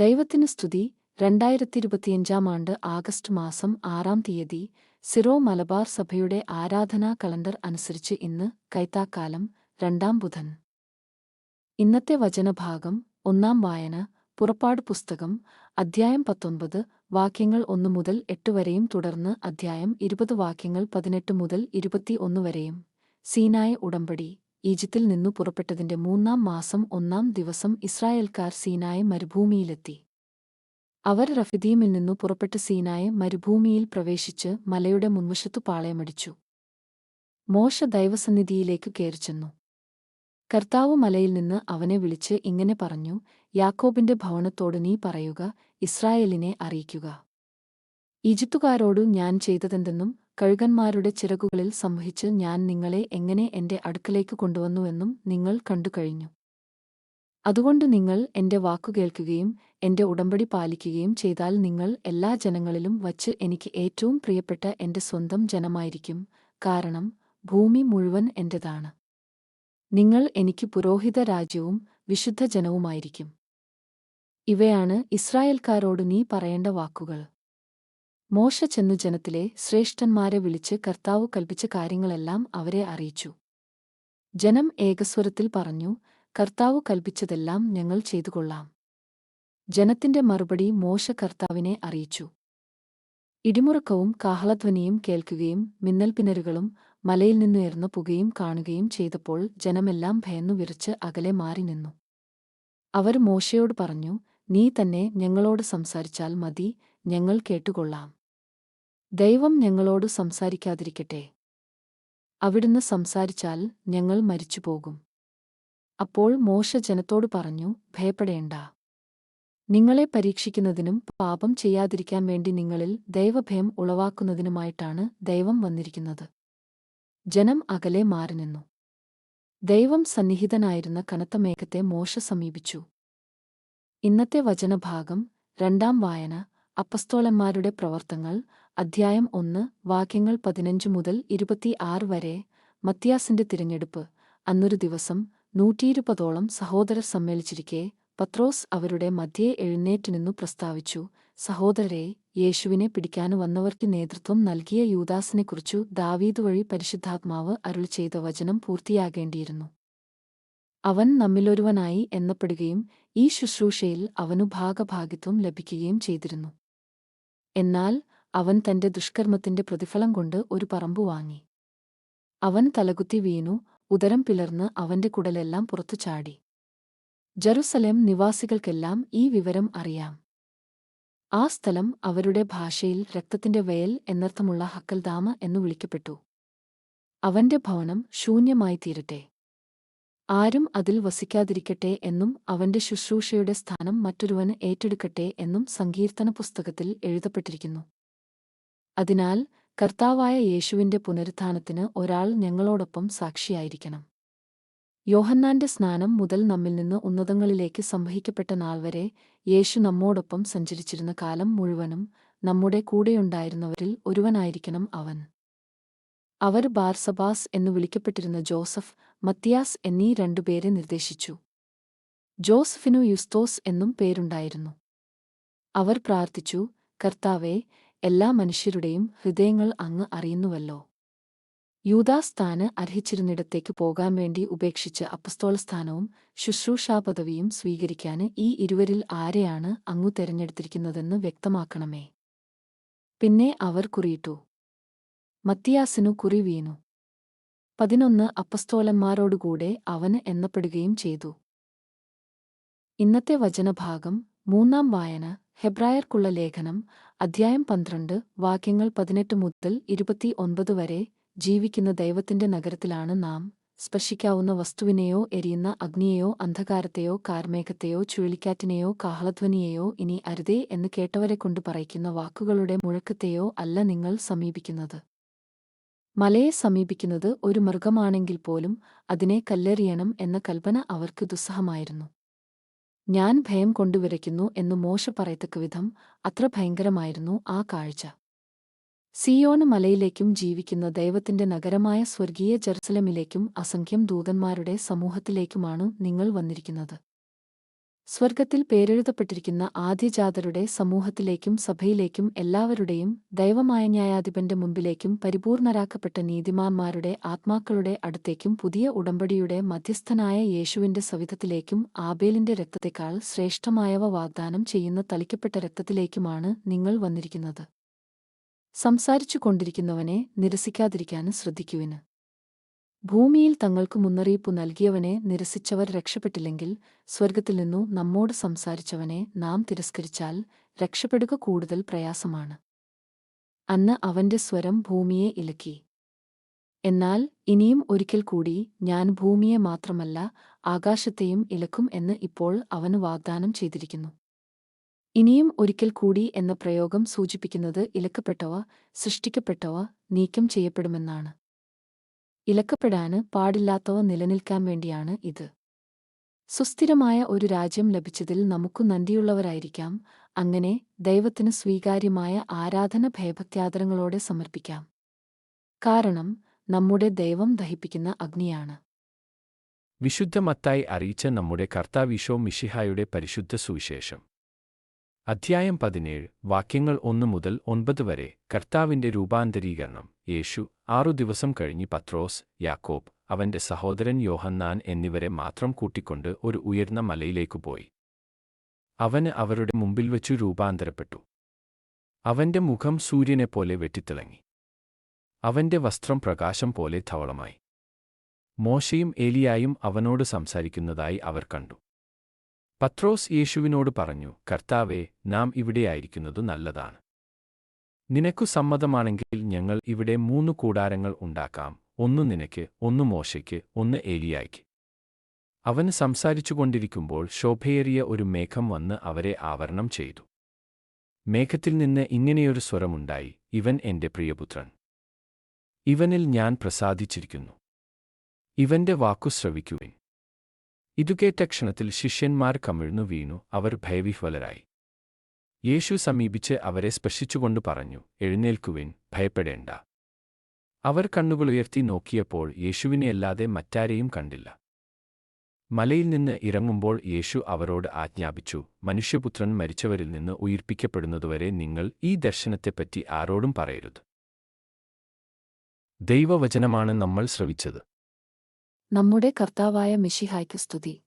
ദൈവത്തിന് സ്തുതി. രണ്ടായിരത്തി ഇരുപത്തിയഞ്ചാം ആണ്ട് ആഗസ്റ്റ് മാസം ആറാം തീയതി സിറോ മലബാർ സഭയുടെ ആരാധനാ കലണ്ടർ അനുസരിച്ച് ഇന്ന് കൈത്താക്കാലം രണ്ടാം ബുധൻ. ഇന്നത്തെ വചനഭാഗം ഒന്നാം വായന പുറപ്പാട് പുസ്തകം അധ്യായം പത്തൊൻപത് വാക്യങ്ങൾ ഒന്നു മുതൽ എട്ട് വരെയും തുടർന്ന് അധ്യായം ഇരുപത് വാക്യങ്ങൾ പതിനെട്ട് മുതൽ ഇരുപത്തി ഒന്ന് വരെയും. സീനായ ഉടമ്പടി. ഈജിപ്തിൽ നിന്നു പുറപ്പെട്ടതിന്റെ മൂന്നാം മാസം ഒന്നാം ദിവസം ഇസ്രായേൽക്കാർ സീനായ മരുഭൂമിയിലെത്തി. അവർ റഫിദീമിൽ നിന്നു പുറപ്പെട്ട് സീനായ മരുഭൂമിയിൽ പ്രവേശിച്ച് മലയുടെ മുൻവശത്തു പാളയമടിച്ചു. മോശ ദൈവസന്നിധിയിലേക്ക് കയറിച്ചെന്നു കർത്താവ് മലയിൽ നിന്ന് അവനെ വിളിച്ച് ഇങ്ങനെ പറഞ്ഞു യാക്കോബിന്റെ ഭവനത്തോട് നീ പറയുക ഇസ്രായേലിനെ അറിയിക്കുക. ഈജിപ്തുകാരോടു ഞാൻ ചെയ്തതെന്തെന്നും കഴുകന്മാരുടെ ചിറകുകളിൽ സംവഹിച്ച് ഞാൻ നിങ്ങളെ എങ്ങനെ എന്റെ അടുക്കലേക്ക് കൊണ്ടുവന്നുവെന്നും നിങ്ങൾ കണ്ടുകഴിഞ്ഞു അതുകൊണ്ട് നിങ്ങൾ എന്റെ വാക്കു കേൾക്കുകയും എന്റെ ഉടമ്പടി പാലിക്കുകയും ചെയ്താൽ നിങ്ങൾ എല്ലാ ജനങ്ങളിലും വച്ച് എനിക്ക് ഏറ്റവും പ്രിയപ്പെട്ട എന്റെ സ്വന്തം ജനമായിരിക്കും. കാരണം ഭൂമി മുഴുവൻ എന്റേതാണ്. നിങ്ങൾ എനിക്ക് പുരോഹിത രാജ്യവും വിശുദ്ധ ജനവുമായിരിക്കും. ഇവയാണ് ഇസ്രായേൽക്കാരോട് നീ പറയേണ്ട വാക്കുകൾ. മോശ ചെന്നു ജനത്തിലെ ശ്രേഷ്ഠന്മാരെ വിളിച്ച് കർത്താവ് കൽപ്പിച്ച കാര്യങ്ങളെല്ലാം അവരെ അറിയിച്ചു. ജനം ഏകസ്വരത്തിൽ പറഞ്ഞു കർത്താവ് കൽപ്പിച്ചതെല്ലാം ഞങ്ങൾ ചെയ്തുകൊള്ളാം. ജനത്തിന്റെ മറുപടി മോശ കർത്താവിനെ അറിയിച്ചു. ഇടിമുറക്കവും കാഹളധ്വനിയും കേൾക്കുകയും മിന്നൽപ്പിണരുകളും മലയിൽ നിന്നുയർന്ന പുകയും കാണുകയും ചെയ്തപ്പോൾ ജനമെല്ലാം ഭയന്നു വിറച്ച് അകലെ മാറി നിന്നു. അവർ മോശയോട് പറഞ്ഞു നീ തന്നെ ഞങ്ങളോട് സംസാരിച്ചാൽ മതി ഞങ്ങൾ കേട്ടുകൊള്ളാം. ദൈവം ഞങ്ങളോട് സംസാരിക്കാതിരിക്കട്ടെ. അവിടുന്ന് സംസാരിച്ചാൽ ഞങ്ങൾ മരിച്ചുപോകും. അപ്പോൾ മോശ ജനത്തോട് പറഞ്ഞു ഭയപ്പെടേണ്ട. നിങ്ങളെ പരീക്ഷിക്കുന്നതിനും പാപം ചെയ്യാതിരിക്കാൻ വേണ്ടി നിങ്ങളിൽ ദൈവഭയം ഉളവാക്കുന്നതിനുമായിട്ടാണ് ദൈവം വന്നിരിക്കുന്നത്. ജനം അകലെ മാറി നിന്നു. ദൈവം സന്നിഹിതനായിരുന്ന കനത്ത മേഘത്തെ മോശ സമീപിച്ചു. ഇന്നത്തെ വചനഭാഗം രണ്ടാം വായന അപ്പസ്തോലന്മാരുടെ പ്രവർത്തങ്ങൾ അധ്യായം ഒന്ന് വാക്യങ്ങൾ പതിനഞ്ച് മുതൽ ഇരുപത്തിയാറ് വരെ മത്തിയാസിന്റെ തിരഞ്ഞെടുപ്പ്. അന്നൊരു ദിവസം നൂറ്റിയിരുപതോളം സഹോദരർ സമ്മേളിച്ചിരിക്കെ പത്രോസ് അവരുടെ മധ്യേ എഴുന്നേറ്റ് നിന്നു പ്രസ്താവിച്ചു സഹോദരരെ യേശുവിനെ പിടിക്കാൻ വന്നവർക്ക് നേതൃത്വം നൽകിയ യൂദാസിനെക്കുറിച്ചു ദാവീദ് വഴി പരിശുദ്ധാത്മാവ് അരുൾ ചെയ്ത വചനം പൂർത്തിയാകേണ്ടിയിരുന്നു. അവൻ നമ്മിലൊരുവനായി എന്നപ്പെടുകയും ഈ ശുശ്രൂഷയിൽ അവനു ഭാഗഭാഗിത്വം ലഭിക്കുകയും ചെയ്തിരുന്നു. എന്നാൽ അവൻ തന്റെ ദുഷ്കർമ്മത്തിന്റെ പ്രതിഫലം കൊണ്ട് ഒരു പറമ്പു വാങ്ങി. അവൻ തലകുത്തി വീണു ഉദരം പിളർന്ന് അവന്റെ കുടലെല്ലാം പുറത്തു ചാടി. ജറുസലേം നിവാസികൾക്കെല്ലാം ഈ വിവരം അറിയാം. ആ സ്ഥലം അവരുടെ ഭാഷയിൽ രക്തത്തിന്റെ വയൽ എന്നർത്ഥമുള്ള ഹക്കൽദാമ എന്നു വിളിക്കപ്പെട്ടു. അവന്റെ ഭവനം ശൂന്യമായി തീരട്ടെ. ആരും അതിൽ വസിക്കാതിരിക്കട്ടെ എന്നും അവന്റെ ശുശ്രൂഷയുടെ സ്ഥാനം മറ്റൊരുവന് ഏറ്റെടുക്കട്ടെ എന്നും സങ്കീർത്തന പുസ്തകത്തിൽ എഴുതപ്പെട്ടിരിക്കുന്നു. അതിനാൽ കർത്താവായ യേശുവിന്റെ പുനരുത്ഥാനത്തിന് ഒരാൾ ഞങ്ങളോടൊപ്പം സാക്ഷിയായിരിക്കണം. യോഹന്നാന്റെ സ്നാനം മുതൽ നമ്മിൽ നിന്ന് ഉന്നതങ്ങളിലേക്ക് സംവഹിക്കപ്പെട്ട നാൾ വരെ യേശു നമ്മോടൊപ്പം സഞ്ചരിച്ചിരുന്ന കാലം മുഴുവനും നമ്മുടെ കൂടെയുണ്ടായിരുന്നവരിൽ ഒരുവനായിരിക്കണം അവൻ. അവർ ബാർസബാസ് എന്നു വിളിക്കപ്പെട്ടിരുന്ന ജോസഫ് മത്തിയാസ് എന്നീ രണ്ടുപേരെ നിർദ്ദേശിച്ചു. ജോസഫിനു യുസ്തോസ് എന്നും പേരുണ്ടായിരുന്നു. അവർ പ്രാർത്ഥിച്ചു കർത്താവെ എല്ലാ മനുഷ്യരുടെയും ഹൃദയങ്ങൾ അങ്ങ് അറിയുന്നുവല്ലോ. യൂദാസ് താന് അർഹിച്ചിരുന്നിടത്തേക്ക് പോകാൻ വേണ്ടി ഉപേക്ഷിച്ച് ശുശ്രൂഷാ പദവിയും സ്വീകരിക്കാൻ ഈ ഇരുവരിൽ ആരെയാണ് അങ്ങു തെരഞ്ഞെടുത്തിരിക്കുന്നതെന്ന് വ്യക്തമാക്കണമേ. പിന്നെ അവർ കുറിയിട്ടു. മത്തിയാസിനു കുറി വീണു. പതിനൊന്ന് അപ്പസ്തോലന്മാരോടുകൂടെ അവന് എണ്ണപ്പെടുകയും ചെയ്തു. ഇന്നത്തെ വചനഭാഗം മൂന്നാം വായന ഹെബ്രായർക്കുള്ള ലേഖനം അധ്യായം പന്ത്രണ്ട് വാക്യങ്ങൾ പതിനെട്ട് മുതൽ ഇരുപത്തി ഒൻപത് വരെ ജീവിക്കുന്ന ദൈവത്തിന്റെ നഗരത്തിലാണ് നാം. സ്പർശിക്കാവുന്ന വസ്തുവിനെയോ എരിയുന്ന അഗ്നിയെയോ അന്ധകാരത്തെയോ കാർമേഘത്തെയോ ചുഴലിക്കാറ്റിനെയോ കാഹളധ്വനിയെയോ ഇനി അരുതേ എന്ന് കേട്ടവരെ കൊണ്ട് പറയിക്കുന്ന വാക്കുകളുടെ മുഴക്കത്തെയോ അല്ല നിങ്ങൾ സമീപിക്കുന്നത്. മലയെ സമീപിക്കുന്നത് ഒരു മൃഗമാണെങ്കിൽ പോലും അതിനെ കല്ലെറിയണം എന്ന കൽപ്പന അവർക്ക് ദുസ്സഹമായിരുന്നു. ഞാൻ ഭയം കൊണ്ടുവിരയ്ക്കുന്നു എന്നു മോശ പറയത്തക്കവിധം അത്ര ഭയങ്കരമായിരുന്നു ആ കാഴ്ച. സിയോണ് മലയിലേക്കും ജീവിക്കുന്ന ദൈവത്തിന്റെ നഗരമായ സ്വർഗീയ ജെറുസലമിലേക്കും അസംഖ്യം ദൂതന്മാരുടെ സമൂഹത്തിലേക്കുമാണു നിങ്ങൾ വന്നിരിക്കുന്നത്. സ്വർഗത്തിൽ പേരെഴുതപ്പെട്ടിരിക്കുന്ന ആദ്യജാതരുടെ സമൂഹത്തിലേക്കും സഭയിലേക്കും എല്ലാവരുടെയും ദൈവമായ ന്യായാധിപന്റെ മുമ്പിലേക്കും പരിപൂർണരാക്കപ്പെട്ട നീതിമാന്മാരുടെ ആത്മാക്കളുടെ അടുത്തേക്കും പുതിയ ഉടമ്പടിയുടെ മധ്യസ്ഥനായ യേശുവിന്റെ സവിധത്തിലേക്കും ആബേലിന്റെ രക്തത്തെക്കാൾ ശ്രേഷ്ഠമായവ വാഗ്ദാനം ചെയ്യുന്ന തളിക്കപ്പെട്ട രക്തത്തിലേക്കുമാണ് നിങ്ങൾ വന്നിരിക്കുന്നത്. സംസാരിച്ചു കൊണ്ടിരിക്കുന്നവനെ നിരസിക്കാതിരിക്കാനും ശ്രദ്ധിക്കുവിന്. ഭൂമിയിൽ തങ്ങൾക്കു മുന്നറിയിപ്പു നൽകിയവനെ നിരസിച്ചവർ രക്ഷപ്പെട്ടില്ലെങ്കിൽ സ്വർഗത്തിൽ നിന്നു നമ്മോട് സംസാരിച്ചവനെ നാം തിരസ്കരിച്ചാൽ രക്ഷപ്പെടുക കൂടുതൽ പ്രയാസമാണ്. അന്ന് അവന്റെ സ്വരം ഭൂമിയെ ഇലക്കി എന്നാൽ ഇനിയും ഒരിക്കൽ കൂടി ഞാൻ ഭൂമിയെ മാത്രമല്ല ആകാശത്തെയും ഇലക്കും എന്ന് ഇപ്പോൾ അവന് വാഗ്ദാനം ചെയ്തിരിക്കുന്നു. ഇനിയും ഒരിക്കൽ കൂടി എന്ന പ്രയോഗം സൂചിപ്പിക്കുന്നത് ഇലക്കപ്പെട്ടവ സൃഷ്ടിക്കപ്പെട്ടവ നീക്കം ചെയ്യപ്പെടുമെന്നാണ്. ഇലക്കപ്പെടാന് പാടില്ലാത്തവ നിലനിൽക്കാൻ വേണ്ടിയാണ് ഇത്. സുസ്ഥിരമായ ഒരു രാജ്യം ലഭിച്ചതിൽ നമുക്കു നന്ദിയുള്ളവരായിരിക്കാം. അങ്ങനെ ദൈവത്തിന് സ്വീകാര്യമായ ആരാധന ഭയഭക്ത്യാദരങ്ങളോടെ സമർപ്പിക്കാം. കാരണം നമ്മുടെ ദൈവം ദഹിപ്പിക്കുന്ന അഗ്നിയാണ്. വിശുദ്ധമത്തായി അറിയിച്ച നമ്മുടെ കർത്താവിശോ മിഷിഹായുടെ പരിശുദ്ധ സുവിശേഷം. അധ്യായം പതിനേഴ് വാക്യങ്ങൾ ഒന്നു മുതൽ ഒൻപത് വരെ കർത്താവിന്റെ രൂപാന്തരീകരണം യേശു ആറു ദിവസം കഴിഞ്ഞ് പത്രോസ് യാക്കോബ് അവന്റെ സഹോദരൻ യോഹന്നാൻ എന്നിവരെ മാത്രം കൂട്ടിക്കൊണ്ട് ഒരു ഉയർന്ന മലയിലേക്കു പോയി. അവന് അവരുടെ മുമ്പിൽ വെച്ചു രൂപാന്തരപ്പെട്ടു. അവന്റെ മുഖം സൂര്യനെപ്പോലെ വെട്ടിത്തിളങ്ങി. അവന്റെ വസ്ത്രം പ്രകാശം പോലെ ധവളമായി. മോശയും ഏലിയായും അവനോട് സംസാരിക്കുന്നതായി അവർ കണ്ടു. പത്രോസ് യേശുവിനോട് പറഞ്ഞു കർത്താവേ നാം ഇവിടെയായിരിക്കുന്നതു നല്ലതാണ്. നിനക്കു സമ്മതമാണെങ്കിൽ ഞങ്ങൾ ഇവിടെ മൂന്ന് കൂടാരങ്ങൾ ഉണ്ടാക്കാം. ഒന്ന് നിനക്ക് ഒന്ന് മോശയ്ക്ക് ഒന്ന് ഏലിയായ്ക്ക്. അവന് സംസാരിച്ചുകൊണ്ടിരിക്കുമ്പോൾ ശോഭയേറിയ ഒരു മേഘം വന്ന് അവരെ ആവരണം ചെയ്തു. മേഘത്തിൽ നിന്ന് ഇങ്ങനെയൊരു സ്വരമുണ്ടായി ഇവൻ എന്റെ പ്രിയപുത്രൻ. ഇവനിൽ ഞാൻ പ്രസാദിച്ചിരിക്കുന്നു. ഇവന്റെ വാക്കു ശ്രവിക്കുവിൻ. ഇതുകേറ്റ ക്ഷണത്തിൽ ശിഷ്യന്മാർ കമിഴ്ന്നു വീണു അവർ ഭയവിഹ്വലരായി. യേശു സമീപിച്ച് അവരെ സ്പർശിച്ചുകൊണ്ട് പറഞ്ഞു എഴുന്നേൽക്കുവിൻ ഭയപ്പെടേണ്ട. അവർ കണ്ണുകളുയർത്തി നോക്കിയപ്പോൾ യേശുവിനെയല്ലാതെ മറ്റാരെയും കണ്ടില്ല. മലയിൽ നിന്ന് ഇറങ്ങുമ്പോൾ യേശു അവരോട് ആജ്ഞാപിച്ചു മനുഷ്യപുത്രൻ മരിച്ചവരിൽ നിന്ന് ഉയിർപ്പിക്കപ്പെടുന്നതുവരെ നിങ്ങൾ ഈ ദർശനത്തെപ്പറ്റി ആരോടും പറയരുത്. ദൈവവചനമാണ് നമ്മൾ ശ്രവിച്ചത്. നമ്മുടെ കർത്താവായ മിഷിഹായ്ക്ക് സ്തുതി.